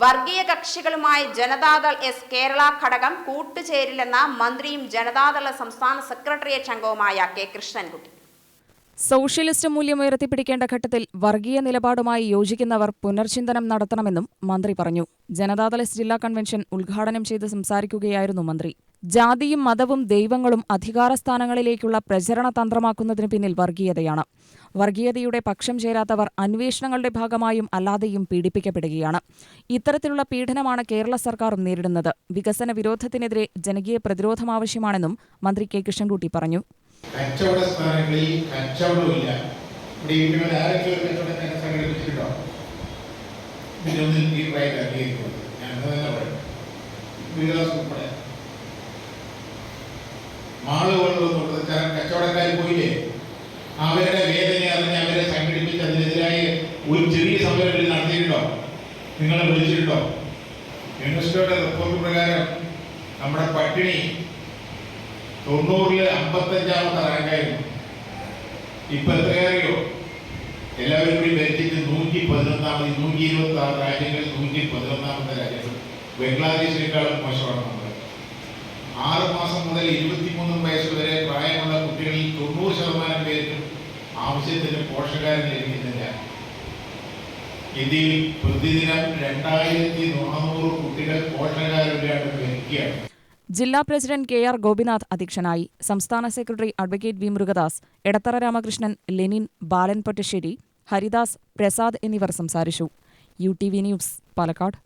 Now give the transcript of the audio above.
വർഗീയ കക്ഷികളുമായി ജനതാദൾ എസ് കേരള ഘടകം കൂട്ടുചേരില്ലെന്ന മന്ത്രിയും ജനതാദള സംസ്ഥാന സെക്രട്ടേറിയറ്റ് അംഗവുമായ കെ കൃഷ്ണൻകുട്ടി. സോഷ്യലിസ്റ്റ് മൂല്യം ഉയർത്തിപ്പിടിക്കേണ്ട ഘട്ടത്തിൽ വർഗീയ നിലപാടുമായി യോജിക്കുന്നവർ പുനർചിന്തനം നടത്തണമെന്നും മന്ത്രി പറഞ്ഞു. ജനതാദൾ എസ് ജില്ലാ കൺവെൻഷൻ ഉദ്ഘാടനം ചെയ്ത് സംസാരിക്കുകയായിരുന്നു മന്ത്രി. ജാതിയും മതവും ദൈവങ്ങളും അധികാരസ്ഥാനങ്ങളിലേക്കുള്ള പ്രചരണ തന്ത്രമാക്കുന്നതിന് പിന്നിൽ വർഗീയതയാണ്. വർഗീയതയുടെ പക്ഷം ചേരാത്തവർ അന്വേഷണങ്ങളുടെ ഭാഗമായും അല്ലാതെയും പീഡിപ്പിക്കപ്പെടുകയാണ്. ഇത്തരത്തിലുള്ള പീഡനമാണ് കേരള സർക്കാരും നേരിടുന്നത്. വികസന വിരോധത്തിനെതിരെ ജനകീയ പ്രതിരോധം ആവശ്യമാണെന്നും മന്ത്രി കെ. കൃഷ്ണൻകുട്ടി പറഞ്ഞു. കച്ചവട സ്ഥാനങ്ങളിൽ കച്ചവടമില്ല ഇവിടെ ഇവരുടെ ആരൊക്കെ കച്ചവടക്കാരെ സംഘടിപ്പിച്ചിട്ടുണ്ടോ? കാരണം കച്ചവടക്കാർ പോയില്ലേ? അവരുടെ വേദന അറിഞ്ഞ് അവരെ സംഘടിപ്പിച്ച് അതിനെതിരായി ഒരു ചെറിയ സമരം നടത്തിയിട്ടുണ്ടോ? നിങ്ങളെ വിളിച്ചിട്ടുണ്ടോ? യുനെസ്കോയുടെ റിപ്പോർട്ട് പ്രകാരം നമ്മുടെ പട്ടിണി തൊണ്ണൂറിൽ അമ്പത്തഞ്ചാമത്തെ റാങ്കായിരുന്നു. ഇപ്പൊ എത്രയറിയോ എല്ലാവരും കൂടി ഭരിച്ചിട്ട് നൂറ്റി പതിനൊന്നാമത് നൂറ്റി ഇരുപത്തി ആറ് രാജ്യങ്ങളിൽ നൂറ്റി പതിനൊന്നാമത്തെ രാജ്യം ബംഗ്ലാദേശിനേക്കാളും മോശമാണ് ആറ് മാസം മുതൽ ഇരുപത്തിമൂന്ന് വയസ്സ് വരെ പ്രായമുള്ള കുട്ടികളിൽ തൊണ്ണൂറ് ശതമാനം പേർക്കും ആവശ്യത്തിന് പോഷകാരം ലഭിക്കുന്നില്ല. ഇന്ത്യയിൽ പ്രതിദിനം രണ്ടായിരത്തി നാനൂറ് കുട്ടികൾ പോഷകാരമില്ലാണ്ട് മരിക്കുകയാണ്. ജില്ലാ പ്രസിഡന്റ് കെ ആർ ഗോപിനാഥ് അധ്യക്ഷനായി സംസ്ഥാന secretary advocate V Murukadas Edathara Ramakrishnan Lenin Balan Pottassery Haridas Prasad എന്നിവർ സംസാരിച്ചു. U T V news Palakkad.